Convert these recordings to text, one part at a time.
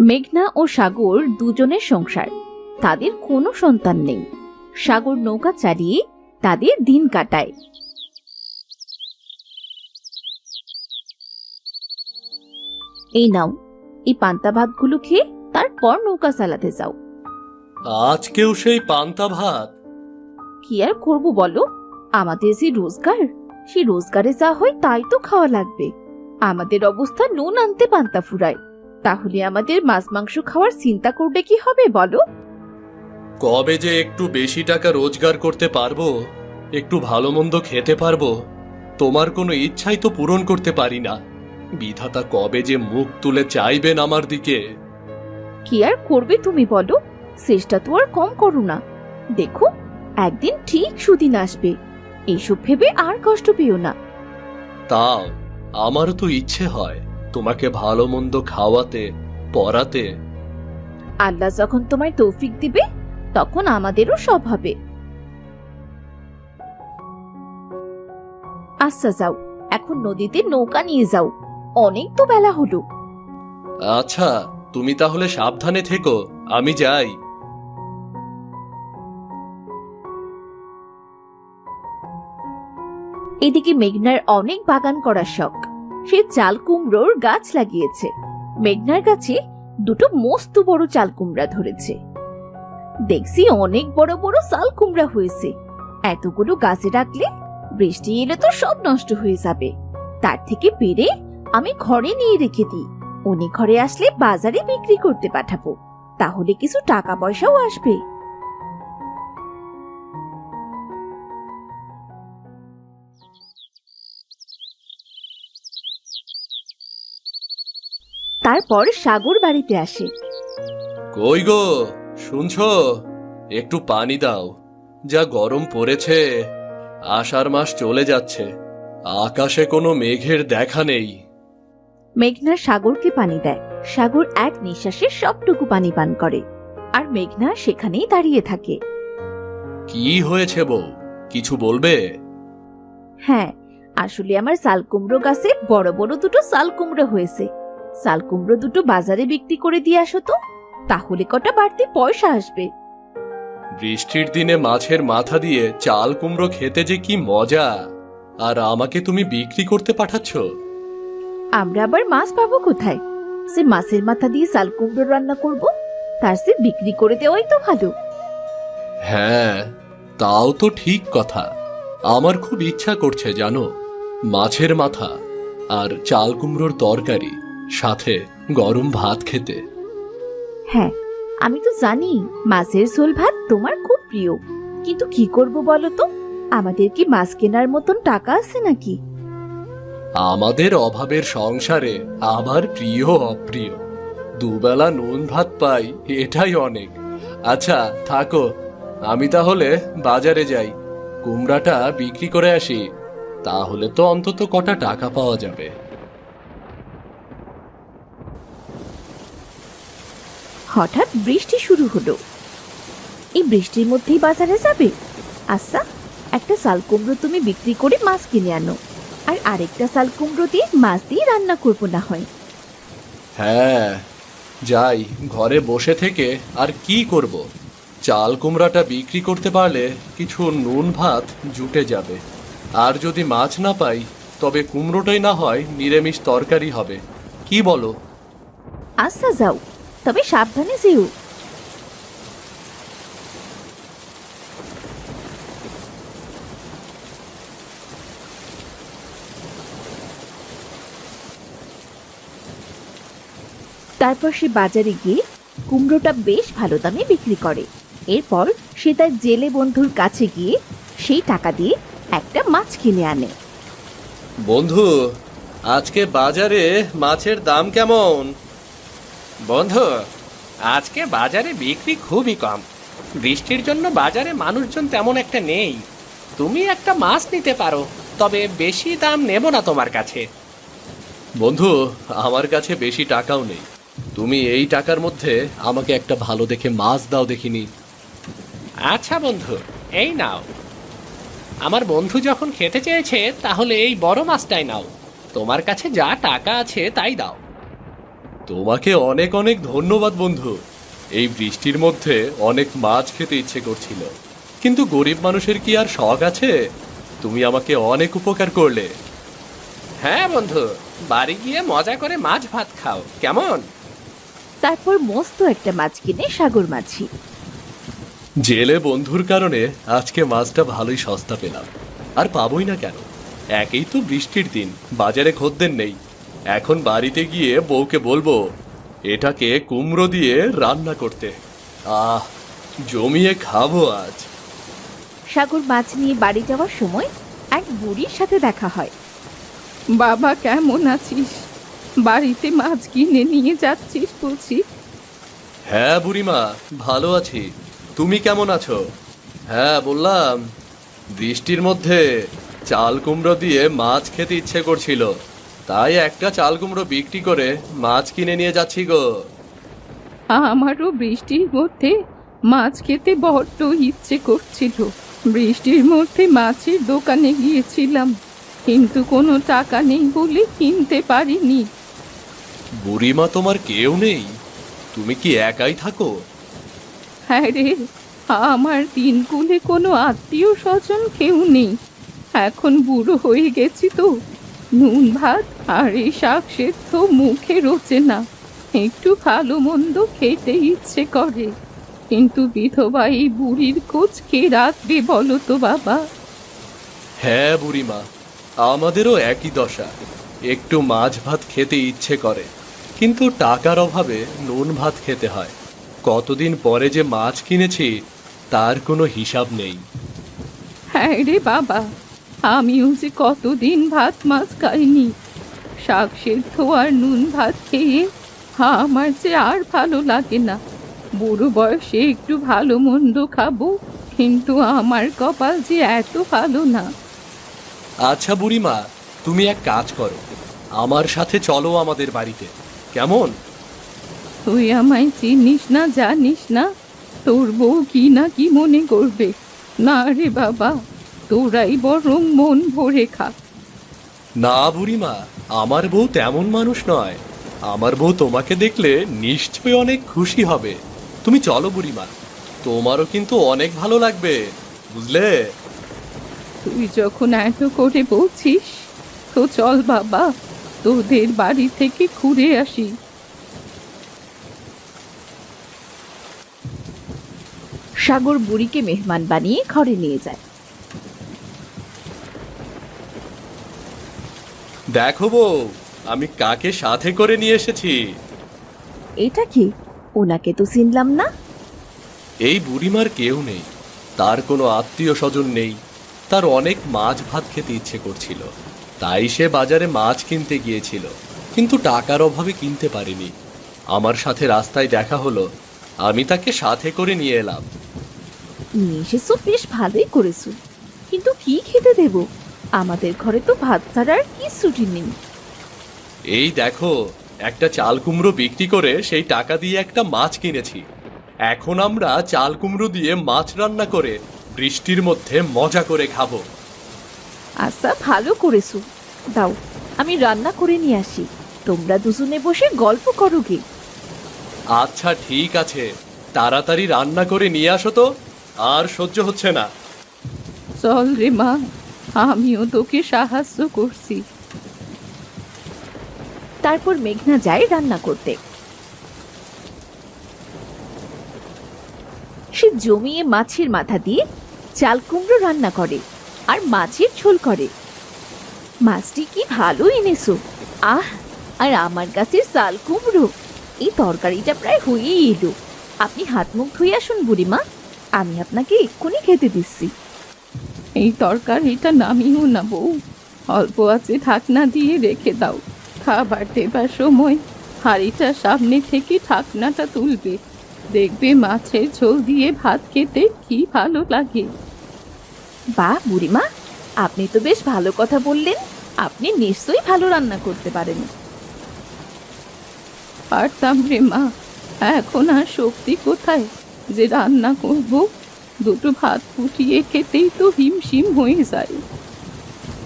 মেঘনা ও সাগর দুজনের সংসার। তাদের কোনো সন্তান নেই। সাগর নৌকা চালিয়ে তাদের দিন কাটায়। এই নাও এই পান্তা ভাতগুলো খেয়ে তারপর নৌকা চালাতে যাও। আজকেও সেই পান্তা ভাত। কি আর করব বলো? আমাদের যে রোজগার সেই রোজগারে যা হয় তাই তো খাওয়া লাগবে। আমাদের অবস্থা নুন আনতে পান্তা ফুরায়। তাহলে আমাদের মাছ মাংস খাওয়ার চিন্তা করবে কি হবে বলো? কবে যে একটু বেশি টাকা রোজগার করতে পারব একটু ভালো মন্দ খেতে পারব তোমার কোনো ইচ্ছাই তো পূরণ করতে পারি না। বিধাতা কবে যে মুখ তুলে চাইবেন আমার দিকে। কি আর করবে তুমি বলো? চেষ্টা তো আর কম করো না। দেখো একদিন ঠিক সুদিন আসবে। এইসব ভেবে আর কষ্ট পেও না। তাও আমারও তো ইচ্ছে হয়। তোমাকে ভালো মন্দ খাওয়াতে পড়াতে। আল্লাহ যখন তোমায় তৌফিক দিবে তখন আমাদেরও সব হবে। আচ্ছা যাও এখন নদীতে নৌকা নিয়ে যাও। অনেক তো বেলা হলো। আচ্ছা তুমি তাহলে সাবধানে থেকো আমি যাই। এদিকে মেঘনার অনেক বাগান করার শখ। সে চাল কুমড়োর গাছ লাগিয়েছে। মেঘনার গাছে দুটো মস্ত বড় চাল কুমড়া ধরেছে। দেখছি অনেক বড় বড় চাল কুমড়া হয়েছে। এতগুলো গাছে রাখলে বৃষ্টি এলে তো সব নষ্ট হয়ে যাবে। তার থেকে পেরে আমি ঘরে নিয়ে রেখে দিই। উনি ঘরে আসলে বাজারে বিক্রি করতে পাঠাবো। তাহলে কিছু টাকা পয়সাও আসবে। তারপর সাগর বাড়িতে আসে। কই গো শুনছো? একটু পানি দাও। যা গরম পড়েছে আষাঢ় মাস চলে যাচ্ছে। আকাশে কোনো মেঘের দেখা নেই। মেঘনা সাগরকে পানি দেয়। সাগর এক নিঃশ্বাসে সবটুকু পানি পান করে। আর মেঘনা সেখানেই দাঁড়িয়ে থাকে। কি হয়েছে বউ? কিছু বলবে? হ্যাঁ আসলে আমার সালকুমড়ো গাছে বড় বড় দুটো সাল কুমড়ো হয়েছে। সাল কুমড়ো দুটো বাজারে বিক্রি করে দিয়ে আসো তো। তাহলে কটা বাড়তি পয়সা আসবে। বৃষ্টির দিনে মাছের মাথা দিয়ে চাল কুমড়ো খেতে যে কি মজা। আর আমাকে তুমি বিক্রি করতে পাঠাচ্ছ। আমরা আবার মাছ পাবো কোথায়? সে মাছের মাথা দিয়ে সাল কুমড়ো রান্না করব তার সে বিক্রি করে দেওয়াই তো ভালো। হ্যাঁ তাও তো ঠিক কথা। আমার খুব ইচ্ছা করছে জানো মাছের মাথা আর চাল কুমড়োর তরকারি। সাথে গরম ভাত খেতে। হ্যাঁ আমি তো জানি মাছের ঝোল ভাত তোমার খুব প্রিয়। কিন্তু কি করব বলো তো? আমাদের কি মাছ কেনার মতন টাকা আছে নাকি? আমাদের অভাবের সংসারে আবার প্রিয় অপ্রিয়। দুবেলা নুন ভাত পাই এটাই অনেক। আচ্ছা থাকো আমি তাহলে বাজারে যাই। কুমড়াটা বিক্রি করে আসি। তাহলে তো অন্তত কটা টাকা পাওয়া যাবে। হঠাৎ বৃষ্টি শুরু হলো। এই বৃষ্টির মধ্যেই বাজারে যাবে? আচ্ছা একটা শাল কুমড়ো তুমি বিক্রি করে মাছ কিনে আনো আর আরেকটা শাল কুমড়ো দিয়ে মাছ দিয়ে রান্না করব না হয়। হ্যাঁ যাই ঘরে বসে থেকে আর কি করব? চাল কুমড়াটা বিক্রি করতে পারলে কিছু নুন ভাত জুটে যাবে। আর যদি মাছ না পাই তবে কুমড়োটাই না হয় নিরামিষ তরকারি হবে। কি বলো? আচ্ছা যাও। তবে সাবধানে যেও। তারপর সে বাজারে গিয়ে কুমড়োটা বেশ ভালো দামে বিক্রি করে। এরপর সে তার জেলে বন্ধুর কাছে গিয়ে সেই টাকা দিয়ে একটা মাছ কিনে আনে। বন্ধু, আজকে বাজারে মাছের দাম কেমন? বন্ধু আজকে বাজারে বিক্রি খুবই কম। বৃষ্টির জন্য বাজারে মানুষজন তেমন একটা নেই। তুমি একটা মাছ নিতে পারো তবে বেশি দাম নেব না তোমার কাছে। বন্ধু আমার কাছে বেশি টাকাও নেই। তুমি এই টাকার মধ্যে আমাকে একটা ভালো দেখে মাছ দাও দেখিনি। আচ্ছা বন্ধু এই নাও। আমার বন্ধু যখন খেতে চেয়েছে তাহলে এই বড় মাছটাই নাও। তোমার কাছে যা টাকা আছে তাই দাও। তোমাকে অনেক অনেক ধন্যবাদ বন্ধু। এই বৃষ্টির মধ্যে অনেক মাছ খেতে ইচ্ছে করছিল। কিন্তু গরিব মানুষের কি আর শখ আছে? তুমি আমাকে অনেক উপকার করলে। হ্যাঁ বন্ধু। বাড়ি গিয়ে মজা করে মাছ ভাত খাও। কেমন? তারপর মস্ত একটা মাছ কিনে সাগর মাছি। জেলে বন্ধুর কারণে আজকে মাছটা ভালোই সস্তা পেলাম। আর পাবোই না কেন? একেই তো বৃষ্টির দিন। বাজারে খদ্দের নেই। এখন বাড়িতে গিয়ে বউকে বলব এটাকে কুমড়ো দিয়ে রান্না করতে। আহ জমিয়ে খাব আজ। সাগর মাছ নিয়ে বাড়ি যাওয়ার সময় এক বুড়ির সাথে দেখা হয়। বাবা কেমন আছিস? বাড়িতে মাছ কিনে নিয়ে যাচ্ছিস বলছি। হ্যাঁ বুড়িমা ভালো আছি। তুমি কেমন আছো? হ্যাঁ বললাম বৃষ্টির মধ্যে চাল কুমড়ো দিয়ে মাছ খেতে ইচ্ছে করছিল। তাই একটা চাল কুমড়ো বিক্রি করে মাছ কিনে নিয়ে যাচ্ছি গো। আমারও বৃষ্টির মধ্যে মাছ খেতে বড্ড ইচ্ছে করছিল। বৃষ্টির মধ্যে মাছের দোকানে গিয়েছিলাম কিন্তু কোনো টাকা নেই বলে কিনতে পারিনি। বুড়িমা তোমার কেউ নেই? তুমি কি একাই থাকো? হ্যাঁ রে আমার তিন কুলে কোনো আত্মীয় স্বজন কেউ নেই। এখন বুড়ো হয়ে গেছি তো। নুন ভাত আর এই শাক সেদ্ধ মুখে রোচে না একটু ভালো মন্দ খেতে ইচ্ছে করে। কিন্তু বিধবা এই বুড়ির খোঁজ কে রাখবে বলো তো বাবা? হ্যাঁ বুড়িমা আমাদেরও একই দশা। একটু মাছ ভাত খেতে ইচ্ছে করে কিন্তু টাকার অভাবে নুন ভাত খেতে হয়। কতদিন পরে যে মাছ কিনেছি তার কোনো হিসাব নেই। হ্যাঁ রে বাবা আমিও যে কতদিন ভাত মাছ খাইনি। শাক সেদ্ধ আর নুন ভাত খেয়ে আমার যে আর ভালো লাগে না। বুড়ো বয়সে একটু ভালো মন্দ খাব কিন্তু আমার কপাল যে এত ভালো না। আচ্ছা বুড়িমা তুমি এক কাজ করো। আমার সাথে চলো আমাদের বাড়িতে। কেমন? তুই আমায় চিনিস না জানিস না? তোর বউ কি না কি মনে করবে? না রে বাবা। তোরাই বরং মন ভরে খা। না বুড়িমা আমার বউ তেমন মানুষ নয়। আমার বউ তোমাকে দেখলে নিশ্চয়ই অনেক খুশি হবে। তুমি চলো বুড়িমা তোমারও কিন্তু অনেক ভালো লাগবে বুঝলে? তুই যখন এত করে বলছিস তো চল বাবা তোদের বাড়ি থেকে ঘুরে আসি। সাগর বুড়িকে মেহমান বানিয়ে ঘরে নিয়ে যায়। দেখো বউ আমি কাকে সাথে করে নিয়ে এসেছি? এটা কি? ওনাকে তো চিনলাম না। এই বুড়িমার কেউ নেই। তার কোনো আত্মীয় স্বজন নেই। তার অনেক মাছ ভাত খেতে ইচ্ছে করছিল। তাই সে বাজারে মাছ কিনতে গিয়েছিল। কিন্তু টাকার অভাবে কিনতে পারেনি। আমার সাথে রাস্তায় দেখা হলো। আমি তাকে সাথে করে নিয়ে এলাম। নিয়ে এসেছ বেশ ভালোই করেছ। কিন্তু কি খেতে দেব? আমাদের ঘরে তো ভাত ছাড়া আর কিছুটি নেই। এই দেখো একটা চাল কুমড়ো বিক্রি করে সেই টাকা দিয়ে একটা মাছ কিনেছি। এখন আমরা চাল কুমড়ো দিয়ে মাছ রান্না করে বৃষ্টির মধ্যে মজা করে খাব। আচ্ছা ভালো করেছ। দাও আমি রান্না করে নিয়ে আসি। তোমরা দুজনে বসে গল্প করো গে। আচ্ছা ঠিক আছে। তাড়াতাড়ি রান্না করে নিয়ে আসো তো আর সহ্য হচ্ছে না। চল রে মা আমিও তোকে সাহায্য করছি। তারপর মেঘনা যায় রান্না করতে। সে জমিয়ে মাছের মাথা দিয়ে চাল কুমড়ো রান্না করে আর মাছের ঝোল করে। মাছটি কি ভালো এনেছো? আহ, আর আমার কাছে চাল কুমড়ো। এই তরকারিটা প্রায় হয়েই এলো। আপনি হাত মুখ ধুয়ে আসুন বুড়িমা। আমি আপনাকে এক্ষুনি খেতে দিচ্ছি। এই তরকারিটা নামিও না বউ। অল্প আছে ঢাকনা দিয়ে রেখে দাও। খাবার দেবার সময় হাঁড়িটা সামনে থেকে ঢাকনাটা তুলবে। দেখবে মাছের ঝোল দিয়ে ভাত খেতে কি ভালো লাগে। বাহ বুড়িমা আপনি তো বেশ ভালো কথা বললেন। আপনি নিশ্চয়ই ভালো রান্না করতে পারেন। পারতাম রে মা। এখন আর শক্তি কোথায়? যে রান্না করব দুটো ভাত ফুটিয়ে খেতেই তো হিমশিম হয়ে যায়।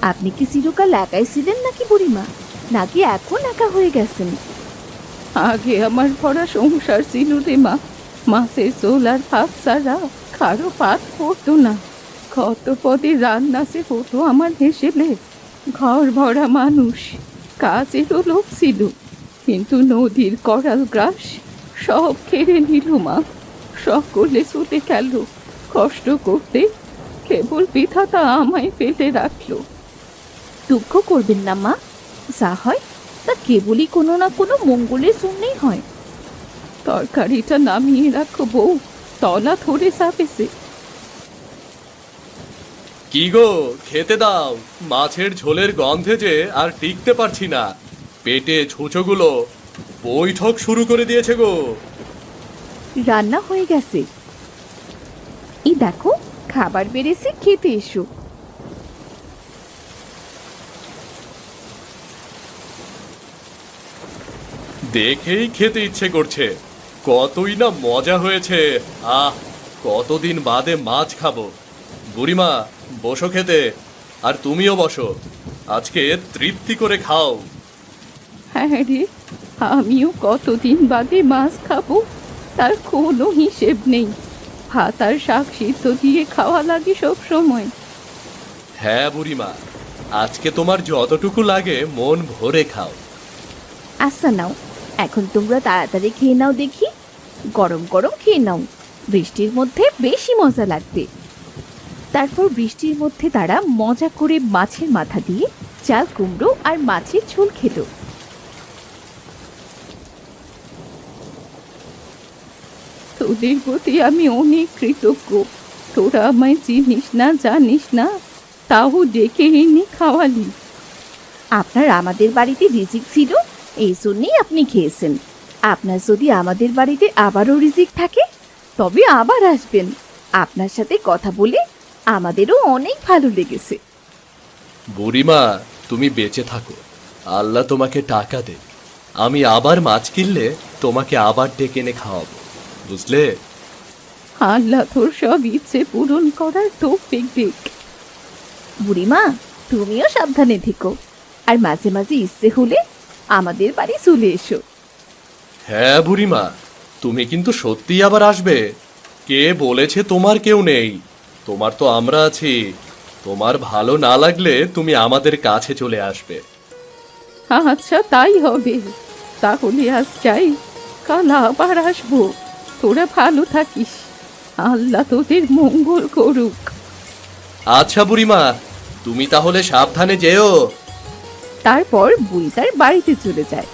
আপনি কি চিরকাল একাই ছিলেন নাকি বুড়িমা? নাকি এখন একা হয়ে গেছেন? আগে আমার ভরা সংসার ছিল রে মা। মাছের চোল আর ভাত ছাড়া কারও পাত পড়তো না। কত পদে রান্না সে হতো আমার হেসেলে ঘর ভরা মানুষ কাজেরও লোক ছিল। কিন্তু নদীর করাল গ্রাস সব কেড়ে নিল মা। সকলে ছুটে গেল। কষ্ট করতে কেবল বিধাতা আমায় ফেলে রাখল। দুঃখ করবেন না মা। যা হয় তা কেবলই কোনো না কোনো মঙ্গলের জন্যই হয়। তরকারিটা নামিয়ে রাখো বউ তলা ধরে চাপেছে কি গো খেতে দাও। মাছের ঝোলের গন্ধে যে আর টিকতে পারছি না। পেটে ছুঁচোগুলো বৈঠক শুরু করে দিয়েছে গো। রান্না হয়ে গেছে। এই দেখো খাবার বেড়েছে খেতে এসো। দেখেই খেতে ইচ্ছে করছে। কতই না মজা হয়েছে। আহ কতদিন বাদে মাছ খাব। বুড়িমা বসো খেতে আর তুমিও বসো। আজকে তৃপ্তি করে খাও। হ্যাঁ রে আমিও কতদিন বাদে মাছ খাব তার কোনো হিসেব নেই। ভাত আর শাক সিদ্ধ দিয়ে খাওয়া লাগে সব সময়। হ্যাঁ বুড়িমা আজকে তোমার যতটুকু লাগে মন ভরে খাও। আচ্ছা নাও এখন তোমরা তাড়াতাড়ি খেয়ে নাও দেখি। গরম গরম খেয়ে নাও বৃষ্টির মধ্যে বেশি মজা লাগবে। তারপর বৃষ্টির মধ্যে তারা মজা করে মাছের মাথা দিয়ে চাল কুমড়ো আর মাছের ঝোল খেত তোদের প্রতি আমি অনেক কৃতজ্ঞ। তোরা আমায় চিনিস না জানিস না? তাও ডেকে এনে খাওয়ালি। আপনার আমাদের বাড়িতে রিজিক ছিল এই জন্যই আপনি খেয়েছেন। আপনার যদি আমাদের বাড়িতে আবারও রিজিক থাকে তবে আবার আসবেন। আপনার সাথে কথা বলে আমাদেরও অনেক ভালো লেগেছে। বুড়িমা তুমি বেঁচে থাকো। আল্লাহ তোমাকে টাকা দে আমি আবার মাছ কিনলে তোমাকে আবার ডেকে এনে খাওয়াবো। বুঝলে? আল্লাহ তোর সব ইচ্ছে পূরণ করার তৌফিক দিক। বুড়িমা তুমিও সাবধানে থেকো। আর মাঝে মাঝে ইচ্ছে হলে আমাদের বাড়ি চলে এসো। হ্যাঁ বুড়িমা তুমি কিন্তু সত্যিই আবার আসবে। কে বলেছে তোমার কেউ নেই? তোমার তো আমরা আছি। তোমার ভালো না লাগলে তুমি আমাদের কাছে চলে আসবে। আচ্ছা তাই হবে। তাহলে আজ যাই কাল আবার আসব। তোরা ভালো থাকিস। আল্লাহ তোদের মঙ্গল করুক। আচ্ছা বুড়িমা তুমি তাহলে সাবধানে যেও। তারপর বুড়ি তার বাড়িতে চলে যায়।